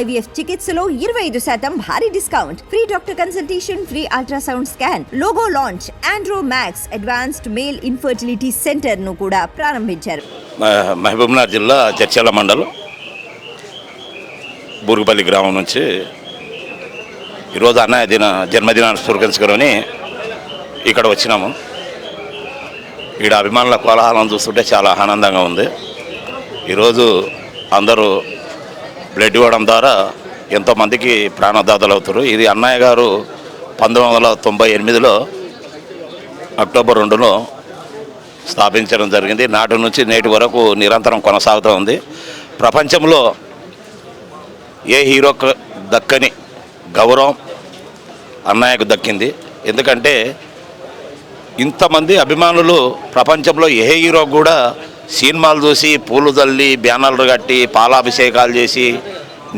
IVF చికిత్సలో ఇరవై ఐదు శాతం భారీ discount. Free doctor consultation free ultrasound scan logo launch Andro Max advanced male infertility సెంటర్ను కూడా ప్రారంభించారు. మహబూబ్నగర్ జిల్లా చర్చల మండలం బూరుగుపల్లి గ్రామం నుంచి ఈరోజు అన్నయ్య దిన జన్మదినాన్ని పురస్కరించుకొని ఇక్కడ వచ్చినాము. ఇక్కడ అభిమానుల కోలాహలం చూస్తుంటే చాలా ఆనందంగా ఉంది. ఈరోజు అందరూ బ్లడ్ ఇవ్వడం ద్వారా ఎంతోమందికి ప్రాణదాతలు అవుతారు. ఇది అన్నయ్య గారు పంతొమ్మిది వందల తొంభై ఎనిమిదిలో అక్టోబర్ రెండులో స్థాపించడం జరిగింది. నాటి నుంచి నేటి వరకు నిరంతరం కొనసాగుతూ ఉంది. ప్రపంచంలో ఏ హీరోకు దక్కని గౌరవం అన్నయ్యకు దక్కింది. ఎందుకంటే ఇంతమంది అభిమానులు ప్రపంచంలో ఏ హీరో కూడా సినిమాలు చూసి పూలు చల్లి బ్యానర్లు కట్టి పాలాభిషేకాలు చేసి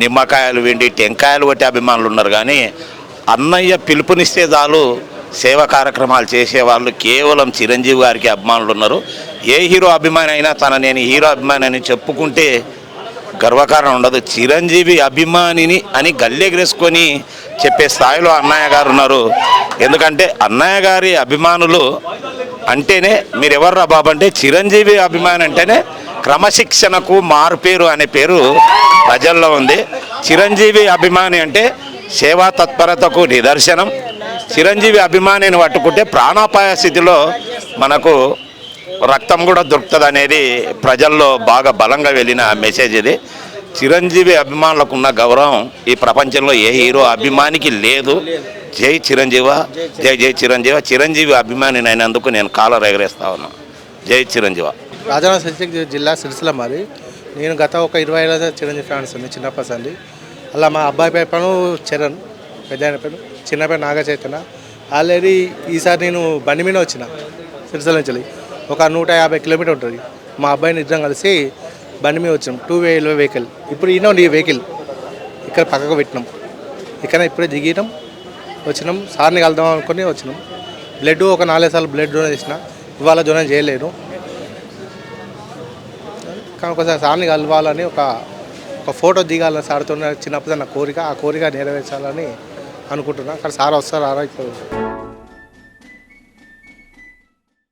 నిమ్మకాయలు వెండి టెంకాయలు కొట్టి అభిమానులు ఉన్నారు. కానీ అన్నయ్య పిలుపునిస్తే చాలు సేవ కార్యక్రమాలు చేసేవాళ్ళు కేవలం చిరంజీవి గారికి అభిమానులు ఉన్నారు. ఏ హీరో అభిమాని అయినా తన నేను హీరో అభిమాని అని చెప్పుకుంటే గర్వకారణం ఉండదు. చిరంజీవి అభిమానిని అని గల్లెగరేసుకొని చెప్పే స్థాయిలో అన్నయ్య గారు ఉన్నారు. ఎందుకంటే అన్నయ్య గారి అభిమానులు అంటేనే మీరు ఎవర్రా బాబు అంటే చిరంజీవి అభిమాని అంటేనే క్రమశిక్షణకు మారుపేరు అనే పేరు ప్రజల్లో ఉంది. చిరంజీవి అభిమాని అంటే సేవా తత్పరతకు నిదర్శనం. చిరంజీవి అభిమానిని పట్టుకుంటే ప్రాణాపాయ స్థితిలో మనకు రక్తం కూడా దొరుకుతుంది అనేది ప్రజల్లో బాగా బలంగా వెళ్ళిన మెసేజ్ ఇది. చిరంజీవి అభిమానులకు ఉన్న గౌరవం ఈ ప్రపంచంలో ఏ హీరో అభిమానికి లేదు. జై చిరంజీవ జై జై చిరంజీవ. చిరంజీవి. అభిమానిని అయినందుకు నేను కాలర్ ఎగరేస్తా ఉన్నా జై చిరంజీవ. రాజన్న సిరిసిల్ల జిల్లా సిరిసిల్ల మరి నేను గత ఒక ఇరవై ఏళ్ళ చిరంజీవి ఫ్యాన్స్ ఉంది చిన్నప్పటి సంది అలా మా అబ్బాయి పేపను చరణ్ పెద్ద పేరు చిన్న పేరు నాగ చైతన్య ఆల్రెడీ ఈసారి నేను బండి మీద వచ్చిన సిరిసిల్ల నుంచి. ఒక నూట యాభై కిలోమీటర్ ఉంటుంది. మా అబ్బాయిని ఇద్దరం కలిసి బండి మీద వచ్చినాం. టూ వీలర్ వెహికల్ ఇప్పుడు ఈయన ఈ వెహికల్ ఇక్కడ పక్కకు పెట్టినాం. ఇక్కడ ఇప్పుడే దిగినాం. వచ్చినాం. సార్ని కలుద్దాం అనుకుని వచ్చినాం. బ్లడ్ ఒక నాలుగు సార్లు బ్లడ్ డొనేట్ చేసిన. ఇవాళ డొనేట్ చేయలేను కానీ ఒకసారి సార్ని కలవాలని ఒక ఒక ఫోటో దిగాలని సార్తో చిన్నప్పుడు నా కోరిక ఆ కోరిక నెరవేర్చాలని అనుకుంటున్నా. కానీ సార్ వస్తారా ఇప్పుడు